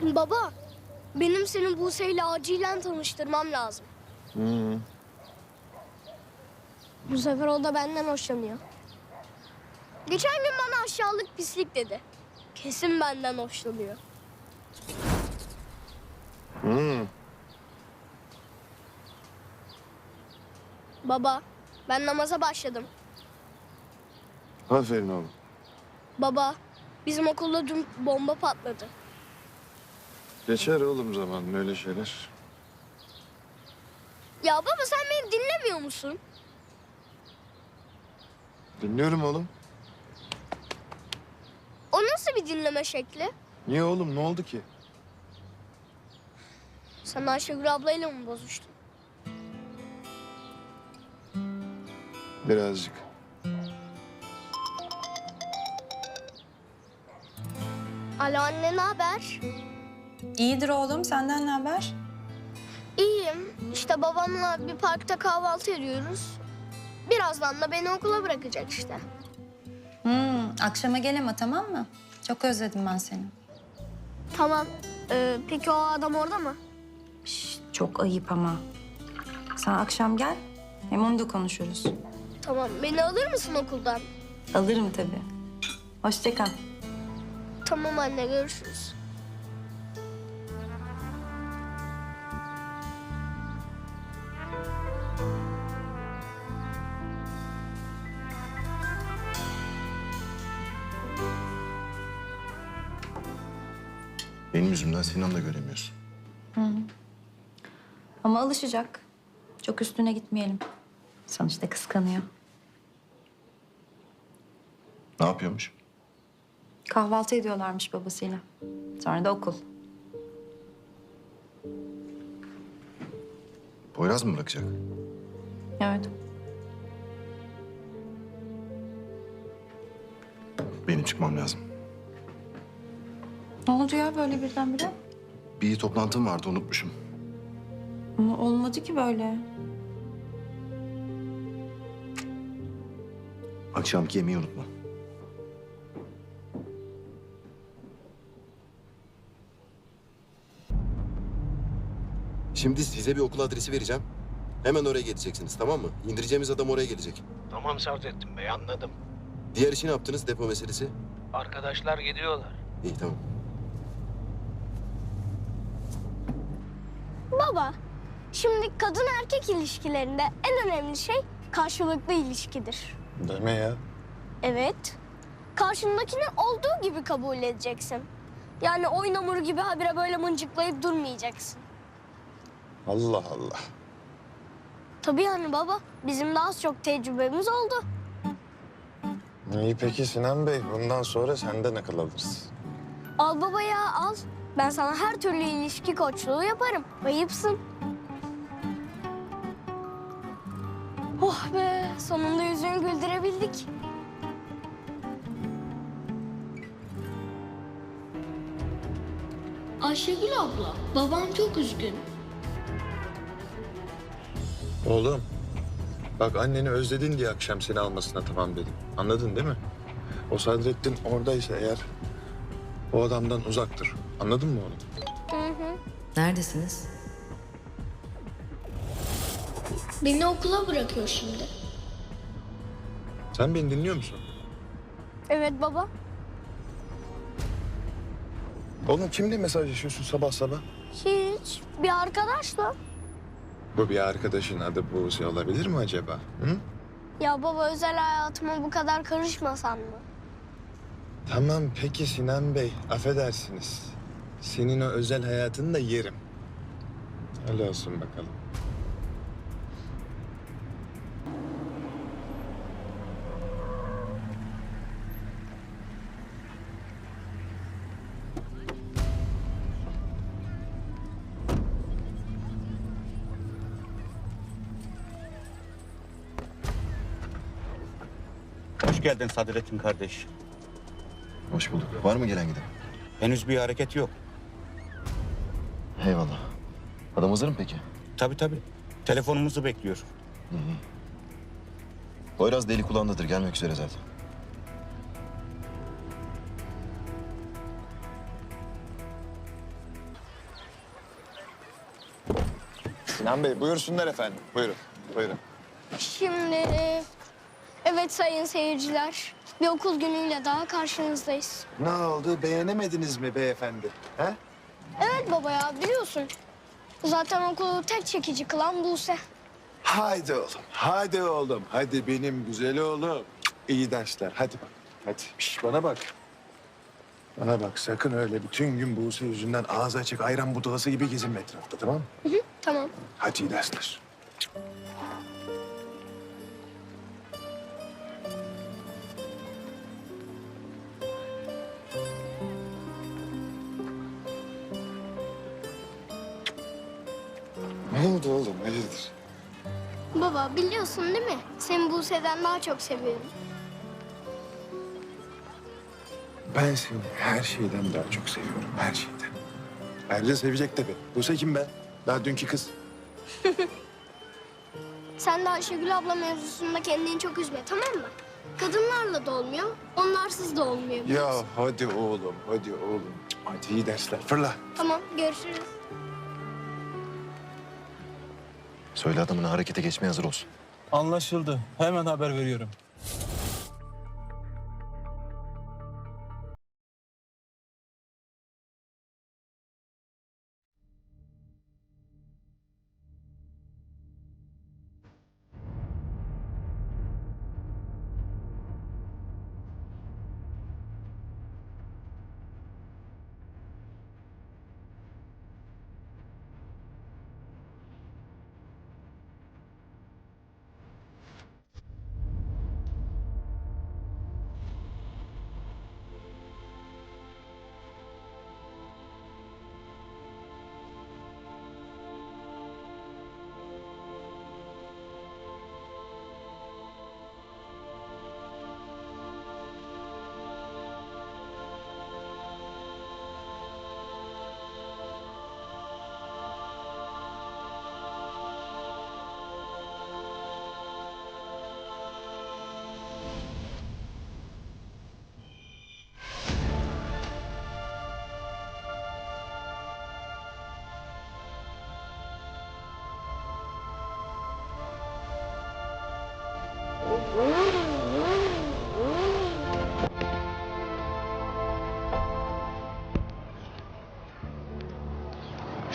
Baba, benim senin Buse ile acilen tanıştırmam lazım. Hı. Bu sefer o da benden hoşlanıyor. Geçen gün bana aşağılık pislik dedi. Kesin benden hoşlanıyor. Hı. Baba, ben namaza başladım. Aferin oğlum. Baba, bizim okulda dün bomba patladı. Geçer oğlum zaman böyle şeyler. Ya baba sen beni dinlemiyor musun? Dinliyorum oğlum. O nasıl bir dinleme şekli? Niye oğlum ne oldu ki? Sen Ayşegül ablayla mı bozuştun? Birazcık. Alo anne ne haber? İyidir oğlum. Senden ne haber? İyiyim. İşte babamla bir parkta kahvaltı ediyoruz. Birazdan da beni okula bırakacak işte. Hmm, akşama gel ama tamam mı? Çok özledim ben seni. Tamam. Ee, peki o adam orada mı? Şş, çok ayıp ama. Sen akşam gel. Hem onu da konuşuruz. Tamam. Beni alır mısın okuldan? Alırım tabii. Hoşça kal. Tamam anne görüşürüz. Benim yüzümden Sinan da göremiyorsun. Ama alışacak. Çok üstüne gitmeyelim. Sonuçta kıskanıyor. Ne yapıyormuş? Kahvaltı ediyorlarmış babasıyla. Sonra da okul. Poyraz mı bırakacak? Evet. Benim çıkmam lazım. Ne oldu ya böyle birdenbire? Bir toplantım vardı unutmuşum. Ama olmadı ki böyle. Akşamki yemeği unutma. Şimdi size bir okul adresi vereceğim. Hemen oraya geleceksiniz tamam mı? İndireceğimiz adam oraya gelecek. Tamam Sadrettin Bey anladım. Diğer işi ne yaptınız depo meselesi? Arkadaşlar gidiyorlar. İyi tamam. Baba, şimdi kadın erkek ilişkilerinde en önemli şey karşılıklı ilişkidir. Deme ya. Evet. Karşındakini olduğu gibi kabul edeceksin. Yani oyun hamuru gibi habire böyle mıncıklayıp durmayacaksın. Allah Allah. Tabii yani baba. Bizim de az çok tecrübemiz oldu. İyi peki Sinan Bey, bundan sonra senden akıl alırız. Al baba ya al. Ben sana her türlü ilişki koçluğu yaparım. Ayıpsın. Oh be sonunda yüzünü güldürebildik. Ayşegül abla, babam çok üzgün. Oğlum, bak anneni özledin diye akşam seni almasına tamam dedim. Anladın değil mi? O Sadrettin oradaysa eğer o adamdan uzaktır. Anladın mı oğlum? Hı hı. Neredesiniz? Beni okula bırakıyor şimdi. Sen beni dinliyor musun? Evet baba. Oğlum kimle mesajlaşıyorsun sabah sabah? Hiç. Bir arkadaşla. Bu bir arkadaşın adı Buse olabilir mi acaba? Hı? Ya baba özel hayatıma bu kadar karışmasan mı? Tamam peki Sinan Bey, affedersiniz. Senin o özel hayatını da yerim. Öyle olsun bakalım. Hoş geldin Sadrettin kardeş. Hoş bulduk. Var mı gelen giden? Henüz bir hareket yok. Eyvallah. Adam hazır mı peki? Tabii tabii. Telefonumuzu bekliyor. Hı hı. Poyraz deli kulağındadır. Gelmek üzere zaten. Sinan Bey buyursunlar efendim. Buyurun. Buyurun. Şimdi evet sayın seyirciler bir okul günüyle daha karşınızdayız. Ne oldu? Beğenemediniz mi beyefendi? He? Evet baba ya biliyorsun. Zaten okulu tek çekici kılan Buse. Haydi oğlum. Haydi oğlum. Hadi benim güzel oğlum. İyi dersler. Hadi bak. Hadi. Şş, bana bak. Bana bak sakın öyle bütün gün Buse yüzünden ağzı açık ayran budalası gibi gezinme etrafta tamam mı? Hı hı, tamam. Hadi iyi dersler. Ne oldu oğlum? Hayırdır? Baba biliyorsun değil mi? Seni Buse'den daha çok seviyorum. Ben seni her şeyden daha çok seviyorum. Her şeyden. Ayrıca sevecek tabii. Buse kim be? Daha dünkü kız. Sen de Ayşegül abla mevzusunda kendini çok üzme tamam mı? Kadınlarla da olmuyor, onlarsız da olmuyor. Ya hadi oğlum, hadi oğlum. Hadi iyi dersler. Fırla. Tamam görüşürüz. Söyle adamına harekete geçmeye hazır olsun. Anlaşıldı. Hemen haber veriyorum.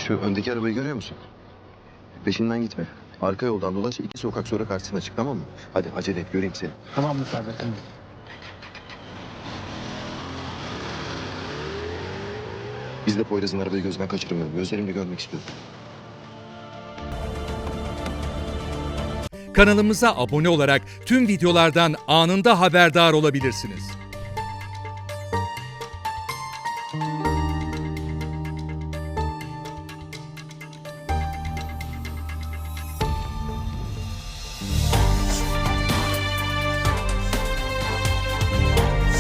Şu öndeki arabayı görüyor musun? Peşinden gitme. Arka yoldan dolaş iki sokak sonra karşısına çık tamam mı? Hadi acele et göreyim seni. Tamam. Biz de Poyraz'ın arabayı gözden kaçırmayalım. Gözlerimle görmek istiyorum. Kanalımıza abone olarak tüm videolardan anında haberdar olabilirsiniz.